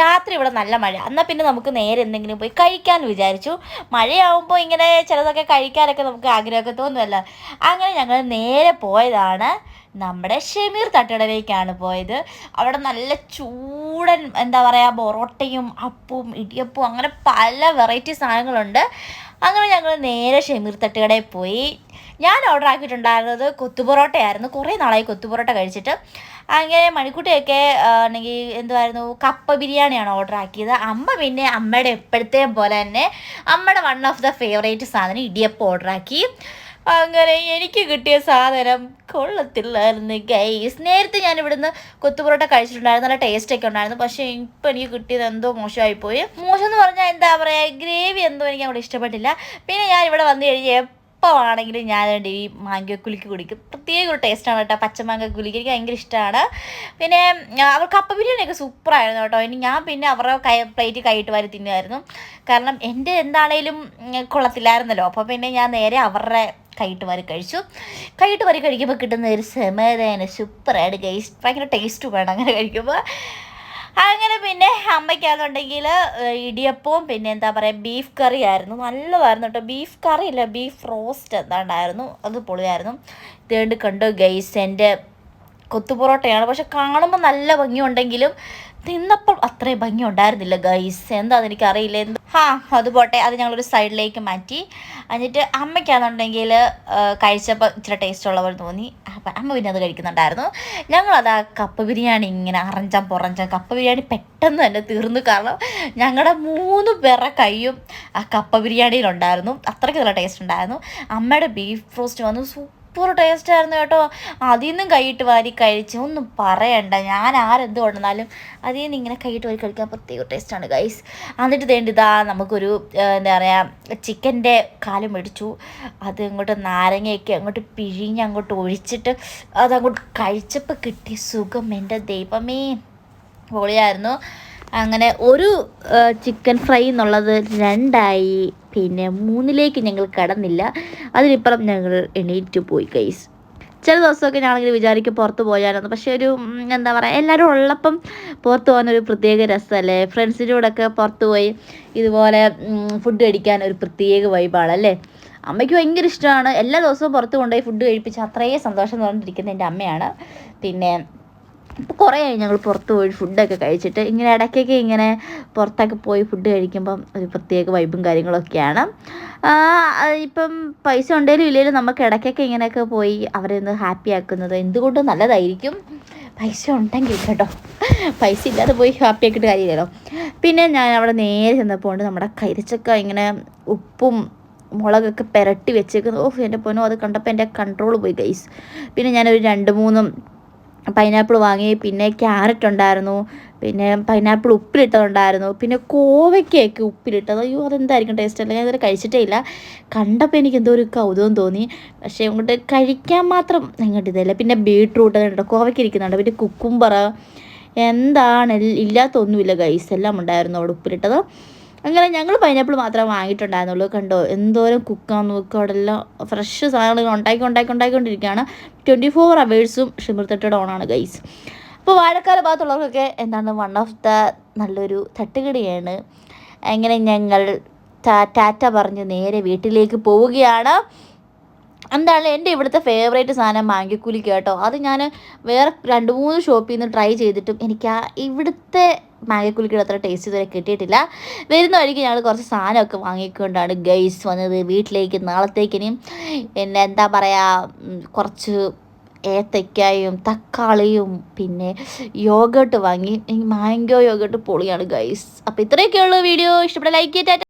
രാത്രി ഇവിടെ നല്ല മഴ എന്നാൽ പിന്നെ നമുക്ക് നേരെ എന്തെങ്കിലും പോയി കഴിക്കാൻ വിചാരിച്ചു. മഴയാവുമ്പോൾ ഇങ്ങനെ ചിലതൊക്കെ കഴിക്കാനൊക്കെ നമുക്ക് ആഗ്രഹമൊക്കെ തോന്നുമല്ലോ അങ്ങനെ ഞങ്ങൾ നേരെ പോയതാണ് നമ്മുടെ ഷമീർ തട്ടുകടയിലേക്കാണ് പോയത്. അവിടെ നല്ല ചൂടൻ എന്താ പറയുക പൊറോട്ടയും അപ്പവും ഇടിയപ്പവും അങ്ങനെ പല വെറൈറ്റി സാധനങ്ങളുണ്ട്. അങ്ങനെ ഞങ്ങൾ നേരെ ഷമീർ തട്ടുകടയിൽ പോയി. ഞാൻ ഓർഡർ ആക്കിയിട്ടുണ്ടായിരുന്നത് കൊത്തുപൊറോട്ടയായിരുന്നു. കുറേ നാളായി കൊത്തുപൊറോട്ട കഴിച്ചിട്ട്. അങ്ങനെ മണിക്കുട്ടിയൊക്കെ ആണെങ്കിൽ എന്തുമായിരുന്നു കപ്പ ബിരിയാണിയാണ് ഓർഡർ ആക്കിയത്. അമ്മ പിന്നെ അമ്മയുടെ എപ്പോഴത്തെയും പോലെ തന്നെ അമ്മയുടെ വൺ ഓഫ് ദ ഫേവറേറ്റ് സാധനം ഇടിയപ്പം ഓർഡർ ആക്കി. അങ്ങനെ എനിക്ക് കിട്ടിയ സാധനം കൊള്ളത്തില്ലായിരുന്നു ഗൈസ് നേരത്തെ ഞാൻ ഇവിടുന്ന് കൊത്തുപൊറോട്ട കഴിച്ചിട്ടുണ്ടായിരുന്നു നല്ല ടേസ്റ്റ് ഒക്കെ ഉണ്ടായിരുന്നു. പക്ഷേ ഇപ്പം എനിക്ക് കിട്ടിയത് എന്തോ മോശമായി പോയി മോശം എന്ന് പറഞ്ഞാൽ എന്താ പറയുക ഗ്രേവി എന്തോ എനിക്ക് അവിടെ ഇഷ്ടപ്പെട്ടില്ല. പിന്നെ ഞാൻ ഇവിടെ വന്നു കഴിഞ്ഞ് എപ്പോഴാണെങ്കിലും ഞാൻ ഈ മാങ്കോ കുലിക്ക് കുടിക്കും. പ്രത്യേക ഒരു ടേസ്റ്റാണ് കേട്ടോ. പച്ചമാങ്ക കുലിക്ക് എനിക്ക് ഭയങ്കര ഇഷ്ടമാണ്. പിന്നെ അവർ കപ്പ ബിരിയാണിയൊക്കെ സൂപ്പറായിരുന്നു കേട്ടോ. ഇനി ഞാൻ പിന്നെ അവരുടെ കൈ പ്ലേറ്റ് കൈയിട്ട് വാരി തിന്നുമായിരുന്നു. കാരണം എന്റെ എന്താണേലും കൊള്ളത്തില്ലായിരുന്നല്ലോ. അപ്പോൾ പിന്നെ ഞാൻ നേരെ അവരുടെ കൈയിട്ട് വരെ കഴിച്ചു. കൈയിട്ട് വരെ കഴിക്കുമ്പോൾ കിട്ടുന്ന ഒരു സമാധാനം സൂപ്പറായിട്ട് ഗൈസ് ഭയങ്കര ടേസ്റ്റ് വേണം അങ്ങനെ കഴിക്കുമ്പോൾ അങ്ങനെ പിന്നെ അമ്മയ്ക്കാണെന്നുണ്ടെങ്കിൽ ഇടിയപ്പവും പിന്നെ എന്താ പറയുക ബീഫ് കറി ആയിരുന്നു നല്ലതായിരുന്നു കേട്ടോ ബീഫ് കറി ഇല്ല ബീഫ് റോസ്റ്റ് എന്താണ്ടായിരുന്നു അത് പൊളിയായിരുന്നു. ഇതേണ്ട് കണ്ടു ഗൈസ് എന്റെ കൊത്തുപൊറോട്ടയാണ്. പക്ഷെ കാണുമ്പോൾ നല്ല ഭംഗിയുണ്ടെങ്കിലും തിന്നപ്പോൾ അത്രയും ഭംഗി ഉണ്ടായിരുന്നില്ല ഗൈസ് എന്താ എനിക്കറിയില്ല എന്ത് ആ അത് പോട്ടെ. അത് ഞങ്ങളൊരു സൈഡിലേക്ക് മാറ്റി. എന്നിട്ട് അമ്മയ്ക്കാണെന്നുണ്ടെങ്കിൽ കഴിച്ചപ്പോൾ ഇച്ചിരി ടേസ്റ്റ് ഉള്ള പോലെ തോന്നി. അമ്മ പിന്നെ അത് കഴിക്കുന്നുണ്ടായിരുന്നു. ഞങ്ങളത് ആ കപ്പ ബിരിയാണി ഇങ്ങനെ അറഞ്ചാൻ പുറഞ്ചാൻ കപ്പ ബിരിയാണി പെട്ടെന്ന് തന്നെ തീർന്നു. കാരണം ഞങ്ങളുടെ മൂന്ന് പേരുടെ കൈയും ആ കപ്പ ബിരിയാണിയിലുണ്ടായിരുന്നു. അത്രയ്ക്ക് നല്ല ടേസ്റ്റ് ഉണ്ടായിരുന്നു. അമ്മയുടെ ബീഫ് റോസ്റ്റ് വന്നു. സൂപ്പർ സൂപ്പർ ടേസ്റ്റ് ആയിരുന്നു കേട്ടോ. അതിൽ നിന്നും കൈയിട്ട് വാരി കഴിച്ചു ഒന്നും പറയണ്ട. ഞാൻ ആരെന്ത് കൊണ്ടുവന്നാലും അതിൽ നിന്ന് ഇങ്ങനെ കൈയിട്ട് വാരി കഴിക്കാൻ പ്രത്യേക ടേസ്റ്റാണ് ഗൈസ് എന്നിട്ട് തേണ്ടി ഇതാ നമുക്കൊരു എന്താ പറയുക ചിക്കന്റെ കാലം മേടിച്ചു. അത് ഇങ്ങോട്ട് നാരങ്ങയൊക്കെ അങ്ങോട്ട് പിഴിഞ്ഞ് അങ്ങോട്ട് ഒഴിച്ചിട്ട് അതങ്ങോട്ട് കഴിച്ചപ്പോൾ കിട്ടിയ സുഖം. എന്റെ ദൈവമേ. പൊളിയായിരുന്നു. അങ്ങനെ ഒരു ചിക്കൻ ഫ്രൈ എന്നുള്ളത് രണ്ടായി. പിന്നെ മൂന്നിലേക്ക് ഞങ്ങൾ കടന്നില്ല. അതിനിപ്പുറം ഞങ്ങൾ എണീറ്റ് പോയി കൈസ് ചില ദിവസമൊക്കെ ഞാനിങ്ങനെ വിചാരിക്കും പുറത്ത് പോയാലെന്ന്. പക്ഷേ ഒരു എന്താ പറയുക എല്ലാവരും ഉള്ളപ്പം പുറത്ത് പോകാൻ ഒരു പ്രത്യേക രസമല്ലേ? ഫ്രണ്ട്സിന്റെ കൂടെയൊക്കെ പുറത്ത് പോയി ഇതുപോലെ ഫുഡ് കഴിക്കാൻ ഒരു പ്രത്യേക വൈബാണ് അല്ലേ അമ്മയ്ക്ക് ഭയങ്കര ഇഷ്ടമാണ്. എല്ലാ ദിവസവും പുറത്ത് കൊണ്ടുപോയി ഫുഡ് കഴിപ്പിച്ച് അത്രയും സന്തോഷം തോന്നിയിരിക്കുന്നത് എന്റെ അമ്മയാണ്. പിന്നെ കുറേ ആയി ഞങ്ങൾ പുറത്ത് പോയി ഫുഡൊക്കെ കഴിച്ചിട്ട് ഇങ്ങനെ ഇടയ്ക്കൊക്കെ ഇങ്ങനെ പുറത്തൊക്കെ പോയി ഫുഡ് കഴിക്കുമ്പം ഒരു പ്രത്യേക വൈബും കാര്യങ്ങളൊക്കെയാണ്. ഇപ്പം പൈസ ഉണ്ടെങ്കിലും ഇല്ലെങ്കിലും നമുക്ക് ഇടയ്ക്കൊക്കെ ഇങ്ങനെയൊക്കെ പോയി അവരെ ഒന്ന് ഹാപ്പി ആക്കുന്നത് എന്തുകൊണ്ടും നല്ലതായിരിക്കും? പൈസ ഉണ്ടെങ്കിൽ കേട്ടോ. പൈസ ഇല്ലാതെ പോയി ഹാപ്പി ആക്കിയിട്ട് കാര്യമില്ലല്ലോ. പിന്നെ ഞാൻ അവിടെ നേരെ ചെന്നപ്പോൾ നമ്മുടെ കരിച്ചക്ക ഇങ്ങനെ ഉപ്പും മുളകൊക്കെ പുരട്ടി വെച്ചേക്കുന്നു. ഓഹ് എന്റെ പൊന്നോ അത് കണ്ടപ്പോൾ എന്റെ കൺട്രോൾ പോയി ഗൈസ് പിന്നെ ഞാനൊരു രണ്ട് മൂന്നും പൈനാപ്പിൾ വാങ്ങി പിന്നെ ക്യാരറ്റ് ഉണ്ടായിരുന്നു പിന്നെ പൈനാപ്പിൾ ഉപ്പിലിട്ടതുണ്ടായിരുന്നു പിന്നെ കോവയ്ക്കൊക്കെ ഉപ്പിലിട്ടത്. അയ്യോ അതെന്തായിരിക്കും ടേസ്റ്റ് അല്ല? ഞാൻ ഇതുവരെ കഴിച്ചിട്ടേ ഇല്ല. കണ്ടപ്പോൾ എനിക്ക് എന്തോ ഒരു കൗതുകം തോന്നി. പക്ഷേ ഇങ്ങോട്ട് കഴിക്കാൻ മാത്രം ഇങ്ങോട്ട് ഇതല്ല. പിന്നെ ബീട്രൂട്ട് അതുണ്ട് കോവയ്ക്ക് ഇരിക്കുന്നുണ്ട്. പിന്നെ കുക്കുംബറ എന്താണ്? ഇല്ലാത്തൊന്നുമില്ല ഗൈസ് എല്ലാം ഉണ്ടായിരുന്നു അവിടെ ഉപ്പിലിട്ടത്. അങ്ങനെ ഞങ്ങൾ പൈനാപ്പിൾ മാത്രമേ വാങ്ങിയിട്ടുണ്ടായിരുന്നുള്ളൂ. കണ്ടോ? എന്തോരം കുക്കാന്ന് നോക്കുക അവിടെ എല്ലാം ഫ്രഷ് സാധനങ്ങൾ ഉണ്ടാക്കി ഉണ്ടാക്കി ഉണ്ടാക്കിക്കൊണ്ടിരിക്കുകയാണ് ട്വന്റി ഫോർ അവേഴ്സും ഷിമിർത്തട്ടയുടെ ഓണാണ് ഗൈസ് അപ്പോൾ വാഴക്കാല ഭാഗത്തുള്ളവർക്കൊക്കെ എന്താണ് വൺ ഓഫ് ദ നല്ലൊരു തട്ടുകടിയാണ്. അങ്ങനെ ഞങ്ങൾ ടാറ്റ പറഞ്ഞ് നേരെ വീട്ടിലേക്ക് പോവുകയാണ്. എന്താണ് എന്റെ ഇവിടുത്തെ ഫേവറേറ്റ് സാധനം മാങ്കിക്കുലി കേട്ടോ. അത് ഞാൻ വേറെ രണ്ട് മൂന്ന് ഷോപ്പിൽ നിന്ന് ട്രൈ ചെയ്തിട്ടും എനിക്ക് ആ ഇവിടുത്തെ മാങ്ങക്കുലിക്കയുടെ അത്ര ടേസ്റ്റ് ഇതുവരെ കിട്ടിയിട്ടില്ല. വരുന്ന വഴിക്ക് ഞങ്ങൾ കുറച്ച് സാധനമൊക്കെ വാങ്ങിക്കൊണ്ടാണ് ഗൈസ് വന്നത് വീട്ടിലേക്ക്. നാളത്തേക്കിനും പിന്നെ എന്താ പറയുക കുറച്ച് ഏത്തയ്ക്കായും തക്കാളിയും പിന്നെ യോഗട്ട് വാങ്ങി. മാംഗോ യോഗട്ട് പൊളിയാണ് ഗൈസ് അപ്പോൾ ഇത്രയൊക്കെയുള്ള വീഡിയോ. ഇഷ്ടപ്പെട്ട ലൈക്ക് ചെയ്തിട്ട്